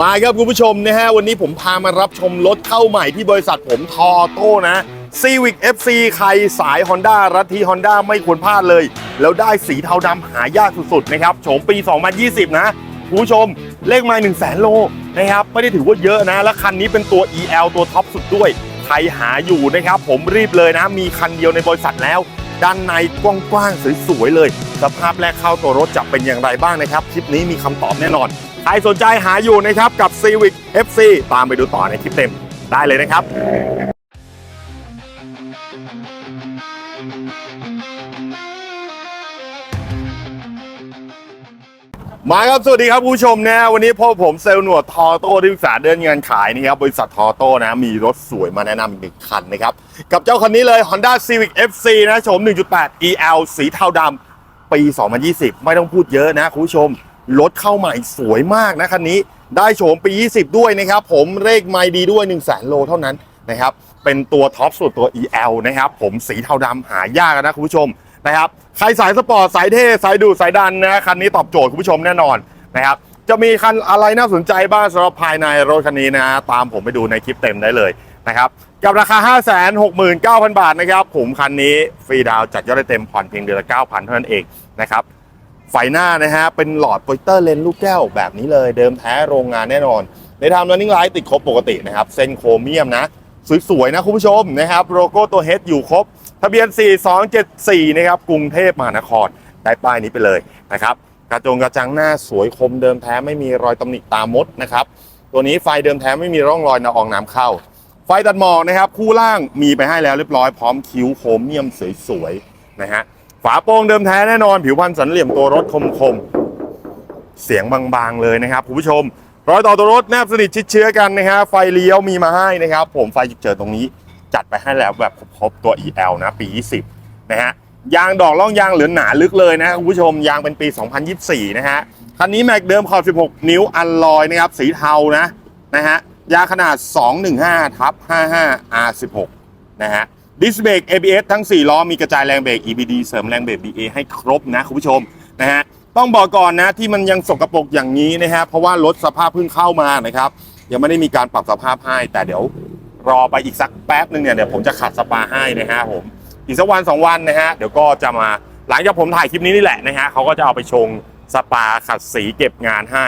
มาครับคุณผู้ชมนะฮะวันนี้ผมพามารับชมรถเข้าใหม่ที่บริษัทผมทอโต้นะ Civic FC ใครสาย Honda รัตที Honda ไม่ควรพลาดเลย แล้วได้สีเทาดำหายากสุดๆนะครับโฉมปี 2020 นะคุณผู้ชมเลขไมา1 0 0 0 0แสนโลนะครับไม่ได้ถือว่าเยอะนะ และคันนี้เป็นตัว EL ตัวท็อปสุดด้วย ใครหาอยู่นะครับผมรีบเลยนะ มีคันเดียวในบริษัทแล้ว ด้านในกว้างๆสวยๆเลย สภาพแรกเข้าตัวรถจะเป็นอย่างไรบ้างนะครับคลิปนี้มีคำตอบแน่นอน ใครสนใจหาอยู่นะครับกับ Civic FC ตามไปดูต่อในคลิปเต็มได้เลยนะครับมาครับ สวัสดีครับผู้ชมนะ วันนี้พบผมเซลล์หนวดทอโต้ที่ปรึกษาเดินงานขายนะครับ บริษัททอโต้นะ มีรถสวยมาแนะนำอีกหนึ่งคันนะครับ กับเจ้าคันนี้เลย Honda Civic FC นะ โฉม 1.8 EL สีเทาดำปี 2020 ไม่ต้องพูดเยอะนะ คุณผู้ชม รถเข้าใหม่สวยมากนะคันนี้ได้โฉมปี 20 ด้วยนะครับ ผมเลขไม่ดีด้วย 1 0 0 0 0แสนโลเท่านั้นนะครับ เป็นตัวท็อปสุดตัว EL นะครับ ผมสีเทาดำหายากนะคุณผู้ชมนะครับ ใครสายสปอร์ต สายเท่ สายดูสายดันนะคันนี้ตอบโจทย์คุณผู้ชมแน่นอนนะครับจะมีคันอะไรน่าสนใจบ้างสำหรับภายในรถคันนี้นะตามผมไปดูในคลิปเต็มได้เลยนะครับกับราคา 569,000 บาทนะครับผมคันนี้ฟรีดาวจัดยอดได้เต็มผ่อนเพียงเดือนละ 9,000 เท่านั้นเองนะครับ ไฟหน้านะฮะ เป็นหลอดโปรเจคเตอร์เลนส์ลูกแก้วแบบนี้เลยเดิมแท้โรงงานแน่นอน ในทำ running light ติดครบปกตินะครับ เส้นโครเมียมนะ สวยๆนะคุณผู้ชมนะครับ โลโก้ตัว H อยู่ครบ ทะเบียน 4274 นะครับ กรุงเทพมหานครได้ป้ายนี้ไปเลยนะครับ กระจงกระจังหน้าสวยคมเดิมแท้ไม่มีรอยตำหนิตามมดนะครับ ตัวนี้ไฟเดิมแท้ไม่มีร่องรอยละอองน้ำเข้า ไฟตัดหมอกนะครับ คู่ล่างมีไปให้แล้วเรียบร้อยพร้อมคิ้วโครเมียมสวยๆนะฮะ ฝาโปร่งเดิมแท้แน่นอน ผิวพรรณสันเหลี่ยมตัวรถคมๆ เสียงบางๆเลยนะครับคุณผู้ชม รอยต่อตัวรถแนบสนิทชิดเชื้อกันนะฮะไฟเลี้ยวมีมาให้นะครับ ผมไฟฉุกเฉินตรงนี้ จัดไปให้แล้วแบบครบตัว EL นะปี 20 นะฮะยางดอกล่องยางเหลือหนาลึกเลยนะคุณผู้ชมยางเป็นปี 2024 นะฮะคันนี้แม็กเดิมขอบ 16 นิ้วอัลลอยนะครับสีเทานะนะฮะยาขนาด 215ทับ55 R16 นะฮะ ดิสเบรก ABS ทั้ง 4 ล้อ มีกระจายแรงเบรก EBD เสริมแรงเบรก BA ให้ครบนะคุณผู้ชมนะฮะต้องบอกก่อนนะที่มันยังสกรปรกอย่างนี้นะฮะเพราะว่ารถสภาพเพิ่งเข้ามานะครับยังไม่ได้มีการปรับสภาพให้ แต่เดี๋ยวรอไปอีกสักแป๊บนึงเนี่ยเดี๋ยวผมจะขัดสปาให้นะฮะผมอีกสักวันสองวันนะฮะเดี๋ยวก็จะมาหลังจากผมถ่ายคลิปนี้นี่แหละนะฮะเขาก็จะเอาไปชงสปาขัดสีเก็บงานให้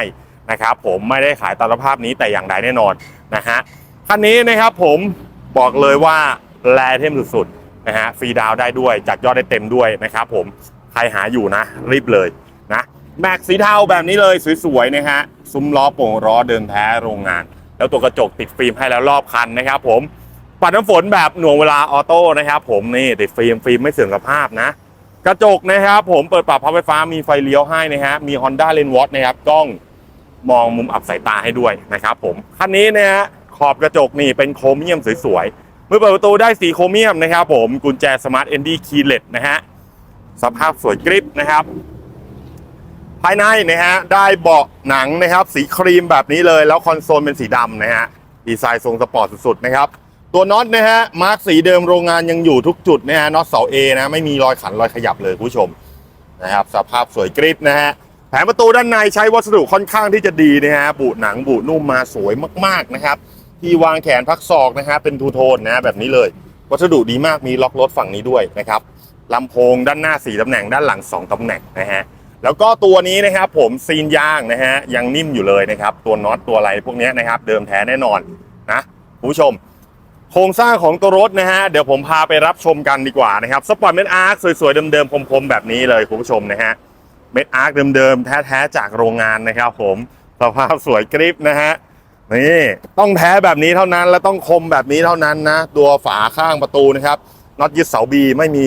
นะครับผมไม่ได้ขายตามสภาพนี้แต่อย่างใดแน่นอนนะฮะคันนี้นะครับผมบอกเลยว่า แลเทมสุดๆนะฮะฟรีดาวได้ด้วยจัดยอดได้เต็มด้วยนะครับผมใครหาอยู่นะ รีบเลยนะแม็กสีเทาแบบนี้เลยสวยๆนะฮะซุ้มล้อโป่งล้อเดิมแท้โรงงาน แล้วตัวกระจกติดฟิล์มให้แล้วรอบคันนะครับผมปัดน้ำฝนแบบหน่วงเวลาออโต้นะครับผมนี่ติดฟิล์มฟิล์มไม่เสื่อมสภาพนะ กระจกนะครับผมเปิดปรับพับไฟฟ้ามีไฟเลี้ยวให้นะฮะมี Honda l e n w a t นะครับกล้องมองมุมอับสายตาให้ด้วยนะครับผมคันนี้นะฮะขอบกระจกนี่เป็นโครเมียมสวยๆ มื่อเปิดประตูได้สีโครเมียมนะครับผมกุญแจสมาร์ทเอนดี้คีย์เลสนะฮะสภาพสวยกริบนะครับ ภายในนะฮะได้เบาะหนังนะครับ สีครีมแบบนี้เลย แล้วคอนโซลเป็นสีดำนะฮะดีไซน์ทรงสปอร์ตสุดๆนะครับ ตัวน็อตนะฮะมาร์กสีเดิมโรงงานยังอยู่ทุกจุดนะฮะน็อตเสา A นะไม่มีรอยขันรอยขยับเลยคุณผู้ชมนะครับ สภาพสวยกริบนะฮะแผงประตูด้านในใช้วัสดุค่อนข้างที่จะดีนะฮะบุหนังบุนุ่มมาสวยมากๆนะครับ ที่วางแขนพักศอกนะฮะเป็นทูโทนนะฮะแบบนี้เลย วัสดุดีมากมีล็อกรถฝั่งนี้ด้วยนะครับลำโพงด้านหน้าสี่ตำแหน่งด้านหลังสองตำแหน่งนะฮะแล้วก็ตัวนี้นะครับผมซีนยางนะฮะยังนิ่มอยู่เลยนะครับตัวน็อตตัวอะไรพวกนี้นะครับเดิมแท้แน่นอนนะผู้ชม โครงสร้างของตัวรถนะฮะเดี๋ยวผมพาไปรับชมกันดีกว่านะครับสปอร์ตเมดอาร์คสวยๆเดิมๆคมๆแบบนี้เลยคุณผู้ชมนะฮะเมดอาร์คเดิมๆแท้ๆจากโรงงานนะครับผมสภาพสวยกริบนะฮะ นี่ต้องแท้แบบนี้เท่านั้นและต้องคมแบบนี้เท่านั้นนะตัวฝาข้างประตูนะครับน็อตยึดเสาบีไม่มี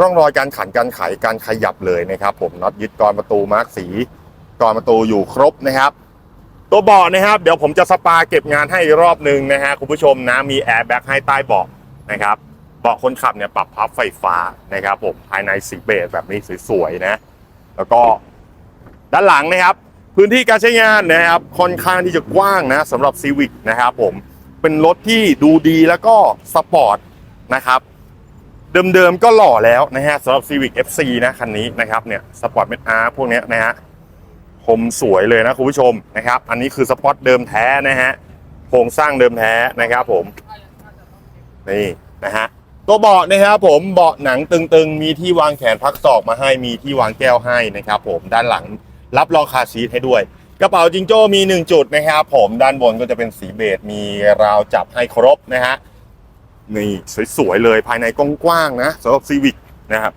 ร่องรอยการขันการไขการขยับเลยนะครับ ผมน็อตยึดกรอนประตูมาร์กสีกรอนประตูอยู่ครบนะครับ ตัวเบาะนะครับ เดี๋ยวผมจะสปาเก็บงานให้อีกรอบหนึ่งนะฮะคุณผู้ชมนะมีแอร์แบ็กให้ใต้เบาะนะครับเบาะคนขับเนี่ยปรับพับไฟฟ้านะครับ ผมภายในสีเบจแบบนี้สวยๆนะ แล้วก็ด้านหลังนะครับ พื้นที่การใช้งานนะครับค่อนข้างที่จะกว้างนะสำหรับ Civic นะครับผมเป็นรถที่ดูดีแล้วก็สปอร์ตนะครับเดิมๆก็หล่อแล้วนะฮะสำหรับ Civic FC นะคันนี้นะครับเนี่ยสปอร์ตเมทอาร์พวกเนี้ยนะฮะคมสวยเลยนะคุณผู้ชมนะครับ อันนี้คือสปอร์ตเดิมแท้นะฮะโครงสร้างเดิมแท้นะครับผมนี่นะฮะตัวเบาะนะครับผมเบาะหนังตึงๆ มีที่วางแขนพักศอกมาให้มีที่วางแก้วให้นะครับผมด้านหลัง รับรองคาซีทให้ด้วย กระเป๋าจิงโจ้มี 1 จุดนะครับผมด้านบนก็จะเป็นสีเบจมีราวจับให้ครบนะฮะนี่สวยๆเลยภายในกว้างๆนะสำหรับซีวิกนะครับ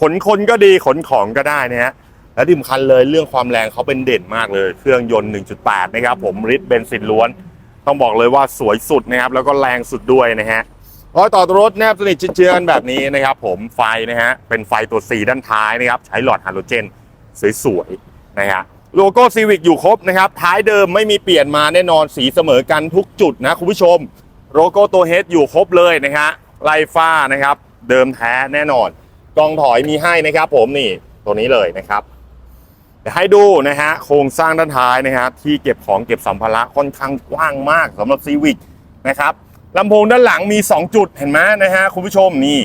ขนคนก็ดีขนของก็ได้นะฮะและที่สำคัญเลยเรื่องความแรงเขาเป็นเด่นมากเลย เครื่องยนต์ 1.8 นะครับผมริดเบนซินล้วน ต้องบอกเลยว่าสวยสุดนะครับ แล้วก็แรงสุดด้วยนะฮะรอยต่อรถแนบสนิทเชื่อกันแบบนี้นะครับผมไฟนะฮะเป็นไฟตัว C ด้านท้ายนะครับ ใช้หลอดฮาโลเจน สวยๆ นะฮะโลโก้ซีวิกอยู่ครบนะครับ ท้ายเดิมไม่มีเปลี่ยนมาแน่นอนสีเสมอกันทุกจุดนะคุณผู้ชม โลโก้ตัวเฮดอยู่ครบเลยนะฮะไลฟ้านะครับ เดิมแท้แน่นอนกองถอยมีให้นะครับ ผมนี่ตัวนี้เลยนะครับเดี๋ยวให้ดูนะฮะโครงสร้างด้านท้ายนะครับที่เก็บของเก็บสัมภาระค่อนข้างกว้างมากสำหรับซีวิกนะครับลำโพงด้านหลังมี 2 จุดเห็นไหมนะฮะคุณผู้ชมนี่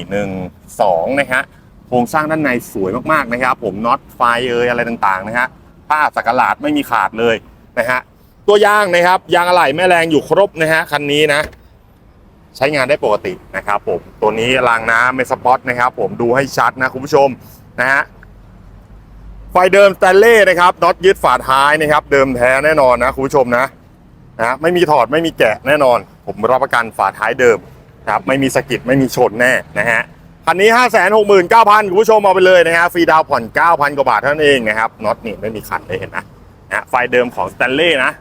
1 2นะฮะโครงสร้างด้านในสวยมากๆนะครับ ผมน็อตไฟเอยอะไรต่างๆนะฮะ ผ้าสักหลาดไม่มีขาดเลยนะฮะตัวยางนะครับยางอะไหล่แม่แรงอยู่ครบนะฮะคันนี้นะ ใช้งานได้ปกตินะครับผมตัวนี้รางน้ำเมสปอตนะครับ ผมดูให้ชัดนะคุณผู้ชมนะฮะไฟเดิมสแตนเล่นะครับน็อตยึดฝาท้ายนะครับ เดิมแท้แน่นอนนะคุณผู้ชมนะนะไม่มีถอดไม่มีแกะแน่นอน ผมรับประกันฝาท้ายเดิมนะครับไม่มีสะกิดไม่มีชนแน่นะฮะ คันนี้ 5 6 9 0 0 0คุณผู้ชมเอาไปเลยนะฮะฟรีดาวผ่อน 9,000 กว่าบาทเท่านั้นเองนะครับน็อตนี่ไม่มีขัดเลยเห็นนะนะไฟเดิมของสแตนเล่นะ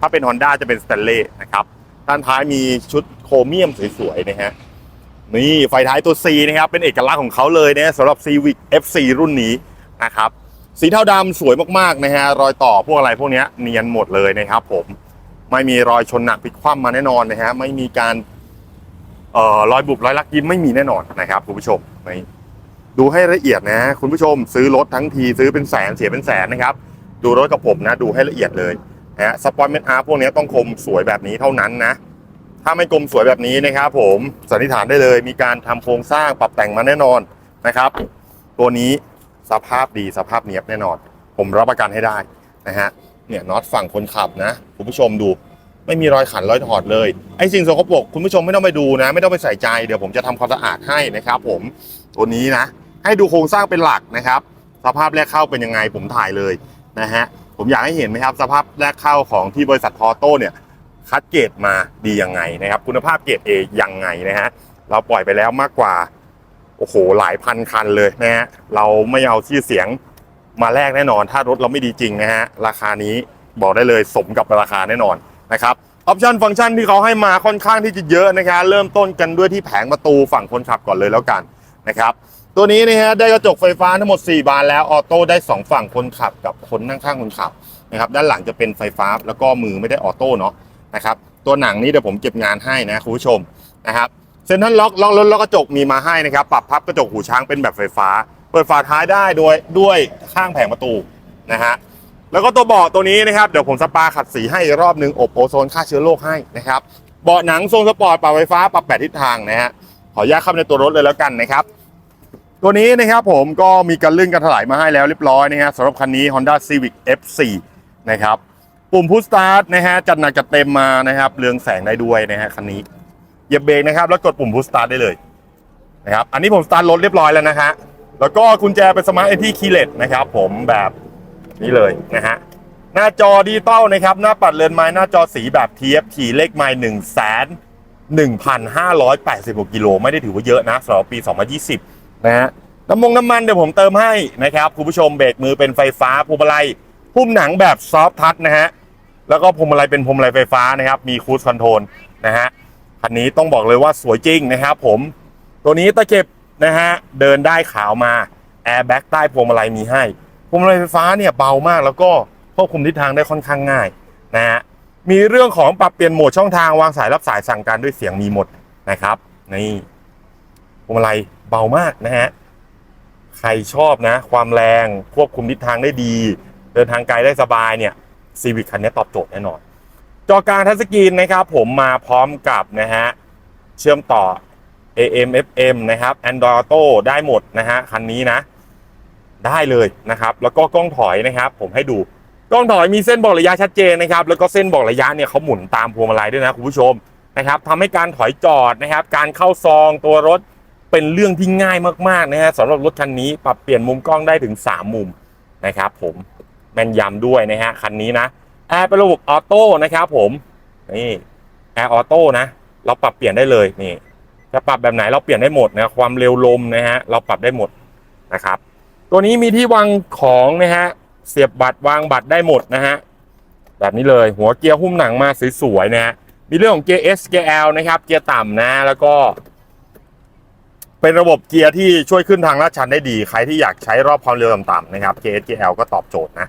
ถ้าเป็น Honda จะเป็นสแตนเล่นะครับด้านท้ายมีชุดโครเมียมสวยๆนะฮะนี่ไฟท้ายตัว C นะครับ เป็นเอกลักษณ์ของเขาเลยนะสำหรับ Civic FC รุ่นนี้นะครับสีเทาดำสวยมากๆนะฮะรอยต่อพวกอะไรพวกเนี้ยเนียนหมดเลยนะครับผมไม่มีรอยชนหนักพลิกคว่ำมาแน่นอนนะฮะไม่มีการ รอยบุบรอยลักยิ้มไม่มีแน่นอนนะครับคุณผู้ชมไม่ดูให้ละเอียดนะ คุณผู้ชมซื้อรถทั้งทีซื้อเป็นแสนเสียเป็นแสนนะครับดูรถกับผมนะดูให้ละเอียดเลยนะฮะสปอยเมนอาร์พวกนี้ต้องคมสวยแบบนี้เท่านั้นนะ ถ้าไม่คมสวยแบบนี้นะครับผมสันนิษฐานได้เลย มีการทำโครงสร้างปรับแต่งมาแน่นอนนะครับ ตัวนี้สภาพดีสภาพเนียบแน่นอน ผมรับประกันให้ได้นะฮะเนี่ยน็อตฝั่งคนขับนะคุณผู้ชมดู ไม่มีรอยขันรอยถอดเลยไอ้สิ่งสกปรกคุณผู้ชมไม่ต้องไปดูนะ ไม่ต้องไปใส่ใจเดี๋ยวผมจะทำความสะอาดให้นะครับ ผมตัวนี้นะ ให้ดูโครงสร้างเป็นหลักนะครับ สภาพแรกเข้าเป็นยังไงผมถ่ายเลยนะฮะผมอยากให้เห็นไหมครับสภาพแรกเข้าของที่บริษัททอโต้เนี่ยคัดเกรดมาดียังไงนะครับ คุณภาพเกรดเอยังไงนะฮะเราปล่อยไปแล้วมากกว่าโอ้โหหลายพันคันเลยนะฮะเราไม่เอาชื่อเสียงมาแลกแน่นอน ถ้ารถเราไม่ดีจริงนะฮะราคานี้บอกได้เลยสมกับราคาแน่นอน นะครับออปชันฟังก์ชันที่เขาให้มาค่อนข้างที่จะเยอะนะครับเริ่มต้นกันด้วยที่แผงประตูฝั่งคนขับก่อนเลยแล้วกันนะครับตัวนี้นะฮะได้กระจกไฟฟ้าทั้งหมด 4 บานแล้วออโต้ได้ 2 ฝั่งคนขับกับคนนั่งข้างคนขับนะครับด้านหลังจะเป็นไฟฟ้าแล้วก็มือไม่ได้ออโต้เนาะนะครับตัวหนังนี้เดี๋ยวผมเก็บงานให้นะคุณผู้ชมนะครับเซ็นทรัลล็อกล็อกรถล็อกกระจกมีมาให้นะครับปรับพับกระจกหูช้างเป็นแบบไฟฟ้า เปิดฝาท้ายได้ด้วยด้วยข้างแผงประตูนะฮะ แล้วก็ตัวเบาะตัวนี้นะครับเดี๋ยวผมสปาขัดสีให้รอบหนึ่งอบโอโซนฆ่าเชื้อโรคให้นะครับเบาะหนังทรงสปอร์ตปรับไฟฟ้าปรับแปดทิศทางนะฮะขออนุญาตเข้าในตัวรถเลยแล้วกันนะครับตัวนี้นะครับผมก็มีการลื่นการถลายมาให้แล้วเรียบร้อยนะฮะสำหรับคันนี้ Honda Civic F4 นะครับปุ่มพุชสตาร์ทนะฮะจัดหนักจัดเต็มมานะครับเรืองแสงได้ด้วยนะฮะคันนี้เหยียบเบรกนะครับแล้วกดปุ่มพุชสตาร์ทได้เลยนะครับอันนี้ผมสตาร์ทรถเรียบร้อยแล้วนะฮะแล้วก็กุญแจเป็นสมาร์ทเอทีคีเลตนะครับผมแบบ นี้เลยนะฮะหน้าจอดิจิตอลนะครับ หน้าปัดเรือนไม้หน้าจอสีแบบ TFT เลขไม้หนึ่งแสน1,586กิโลไม่ได้ถือว่าเยอะนะสำหรับปี 2020 นะฮะน้ำมงน้ำมันเดี๋ยวผมเติมให้นะครับ คุณผู้ชมเบรกมือเป็นไฟฟ้าพวงมาลัยพุ่มหนังแบบซอฟทัชนะฮะแล้วก็พวงมาลัยเป็นพวงมาลัยไฟฟ้านะครับ มีคู i คอนโทรลนะฮะคันนี้ต้องบอกเลยว่าสวยจริงนะครับผม ตัวนี้ตะเก็บนะฮะเดินได้ขาวมาแอร์แบ็กใต้พวงมาลัยมีให้ พวงมาลัยไฟฟ้าเนี่ยเบามากแล้วก็ควบคุมทิศทางได้ค่อนข้างง่ายนะฮะมีเรื่องของปรับเปลี่ยนโหมดช่องทางวางสายรับสายสั่งการด้วยเสียงมีหมดนะครับนี่พวงมาลัยเบามากนะฮะใครชอบนะ ความแรงควบคุมทิศทางได้ดี เดินทางไกลได้สบายเนี่ยซีวิ c คันนี้ตอบโจทย์แน่นอน จอกลารทัชสกรีนนะครับผมมาพร้อมกับนะฮะเชื่อมต่อ AM FM นะครับ Android Auto ได้หมดนะฮะคันนี้นะ ได้เลยนะครับแล้วก็กล้องถอยนะครับ ผมให้ดูกล้องถอยมีเส้นบอกระยะชัดเจนนะครับแล้วก็เส้นบอกระยะเนี่ยเขาหมุนตามพวงมาลัยด้วยนะคุณผู้ชมนะครับทำให้การถอยจอดนะครับ การเข้าซองตัวรถเป็นเรื่องที่ง่ายมากๆนะฮะสำหรับรถคันนี้ปรับเปลี่ยนมุมกล้องได้ถึง 3 มุมนะครับ ผมแม่นยำด้วยนะฮะคันนี้นะแอร์เป็นระบบออโต้นะครับ ผมนี่แอร์ออโต้นะเราปรับเปลี่ยนได้เลยนี่จะปรับแบบไหนเราเปลี่ยนได้หมดนะความเร็วลมนะฮะเราปรับได้หมดนะครับ ตัวนี้มีที่วางของนะฮะ เสียบบัตรวางบัตรได้หมดนะฮะ แบบนี้เลยหัวเกียร์หุ้มหนังมาสวยๆนะฮะ มีเรื่องของเกียร์ S เกียร์ L นะครับ เกียร์ต่ำนะ แล้วก็ เป็นระบบเกียร์ที่ช่วยขึ้นทางลาดชันได้ดี ใครที่อยากใช้รอบความเร็วต่ำๆนะครับเกียร์ S เกียร์ L ก็ตอบโจทย์นะ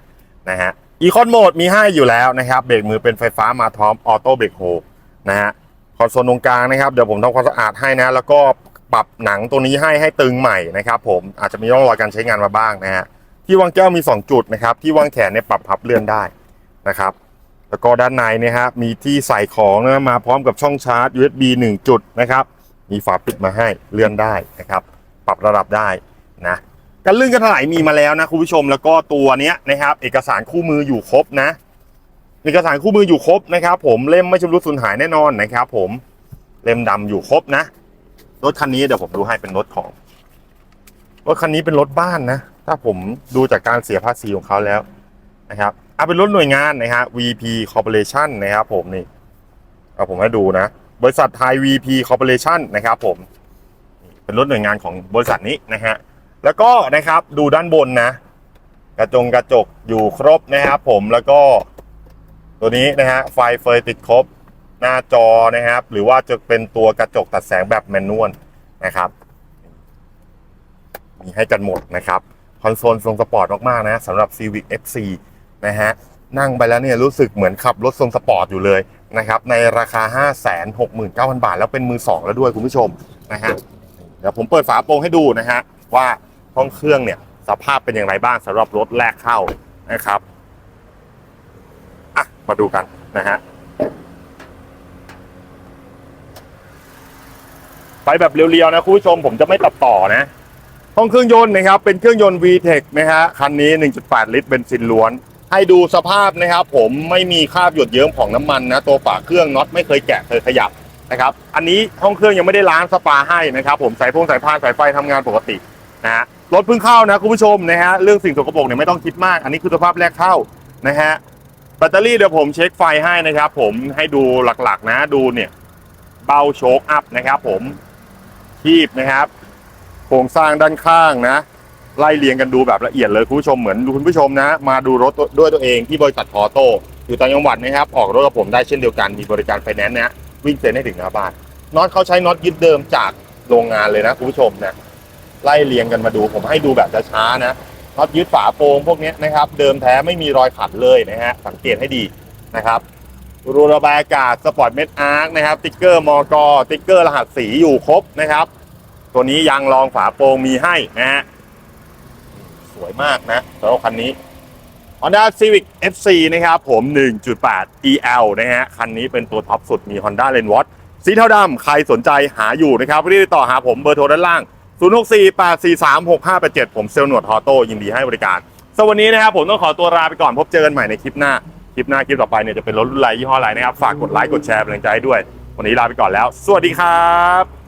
นะฮะอีคอนโหมดมีให้อยู่แล้วนะครับ เบรกมือเป็นไฟฟ้ามาพร้อมออโต้เบรกโฮนะฮะคอนโซลตรงกลางนะครับ เดี๋ยวผมทำความสะอาดให้นะ แล้วก็ ปรับหนังตัวนี้ให้ให้ตึงใหม่นะครับ ผมอาจจะมีร่องรอยการใช้งานมาบ้างนะฮะที่วางแก้วมี 2 จุดนะครับที่วางแขนเนี่ยปรับพับเลื่อนได้นะครับ แล้วก็ด้านในเนี่ยฮะมีที่ใส่ของนะมาพร้อมกับช่องชาร์จ USB 1 จุดนะครับมีฝาปิดมาให้เลื่อนได้นะครับ ปรับระดับได้นะการลื่นกระถายมีมาแล้วนะคุณผู้ชมแล้วก็ตัวเนี้ยนะครับ เอกสารคู่มืออยู่ครบนะ เอกสารคู่มืออยู่ครบนะครับ ผมเล่มไม่ชำรุดสูญหายแน่นอนนะครับ ผมเล่มดำอยู่ครบนะ รถคันนี้เดี๋ยวผมดูให้เป็นรถของ รถคันนี้เป็นรถบ้านนะ ถ้าผมดูจากการเสียภาษีของเขาแล้วนะครับเอาเป็นรถหน่วยงานนะฮะ VP Corporation นะครับผมนี่เอาผมให้ดูนะ บริษัทไทย VP Corporation นะครับผม เป็นรถหน่วยงานของบริษัทนี้นะฮะ แล้วก็นะครับดูด้านบนนะ กระจงกระจกอยู่ครบนะครับผมแล้วก็ ตัวนี้นะฮะไฟเฟยติดครบ หน้าจอนะครับ หรือว่าจะเป็นตัวกระจกตัดแสงแบบแมนนวลนะครับ มีให้กันหมดนะครับ คอนโซลทรงสปอร์ตมากๆนะสำหรับ Civic FC นะฮะนั่งไปแล้วเนี่ยรู้สึกเหมือนขับรถทรงสปอร์ตอยู่เลยนะครับ ในราคา 569,000 บาท แล้วเป็นมือ 2 แล้วด้วยคุณผู้ชมนะฮะเดี๋ยวผมเปิดฝาโปรงให้ดูนะฮะว่าห้องเครื่องเนี่ยสภาพเป็นอย่างไรบ้างสำหรับรถแรกเข้านะครับอะมาดูกันนะฮะ ไปแบบเรียวๆนะคุณผู้ชมผมจะไม่ตัดต่อนะห้องเครื่องยนต์นะครับ เป็นเครื่องยนต์ VTEC นะฮะคันนี้ 1.8 ลิตรเบนซินล้วน ให้ดูสภาพนะครับผมไม่มีคราบหยดเยิ้มของน้ำมันนะ ตัวฝาเครื่องน็อตไม่เคยแกะเคยขยับนะครับ อันนี้ห้องเครื่องยังไม่ได้ล้างสปาให้นะครับ ผมสายพงสายพานสายไฟทำงานปกตินะฮะรถเพิ่งเข้านะคุณผู้ชมนะฮะเรื่องสิ่งสกปรกเนี่ยไม่ต้องคิดมาก อันนี้คือสภาพแรกเข้านะฮะแบตเตอรี่เดี๋ยวผมเช็คไฟให้นะครับ ผมให้ดูหลักๆ นะดูเนี่ยเบาโชคอัพนะครับ ผม คีบนะครับ โครงสร้างด้านข้างนะ ไล่เรียงกันดูแบบละเอียดเลยคุณผู้ชมเหมือนคุณผู้ชมนะ มาดูรถด้วยตัวเองที่บริษัททอโต้อยู่ต่างจังหวัดนะครับ ออกรถกับผมได้เช่นเดียวกันมีบริการไฟแนนซ์นะวิ่งเซ็นให้ถึงหน้าบ้านน็อตเขาใช้น็อตยึดเดิมจากโรงงานเลยนะคุณผู้ชมนะไล่เรียงกันมาดูผมให้ดูแบบช้าๆนะน็อตยึดฝาโปรงพวกนี้นะครับ เดิมแท้ไม่มีรอยขัดเลยนะฮะสังเกตให้ดีนะครับ รูระบายอากาศสปอร์ตเม็ดอาร์คนะครับติ๊กเกอร์มอกอติ๊กเกอร์รหัสสีอยู่ครบนะครับ ตัวนี้ยางรองฝาโปรงมีให้นะฮะสวยมากนะสำหรับคันนี้ Honda Civic FC นะครับผม 1.8 EL นะฮะ คันนี้เป็นตัวท็อปสุดมี Honda l e n w a t สีเทาดำใครสนใจหาอยู่นะครับรีบติดต่อหาผมเบอร์โทรด้านล่าง 0648436587 ผมเซลล์หนวดทอโต้ยินดีให้บริการสวันนี้นะครับผมต้องขอตัวลาไปก่อนพบเจอกันใหม่ในคลิปหน้า คลิปหน้าคลิปต่อไปเนี่ยจะเป็นรถรุ่นไรยี่ห้ออะไรนะครับ ฝากกดไลค์กดแชร์เป็นกำลังใจให้ด้วย วันนี้ลาไปก่อนแล้ว สวัสดีครับ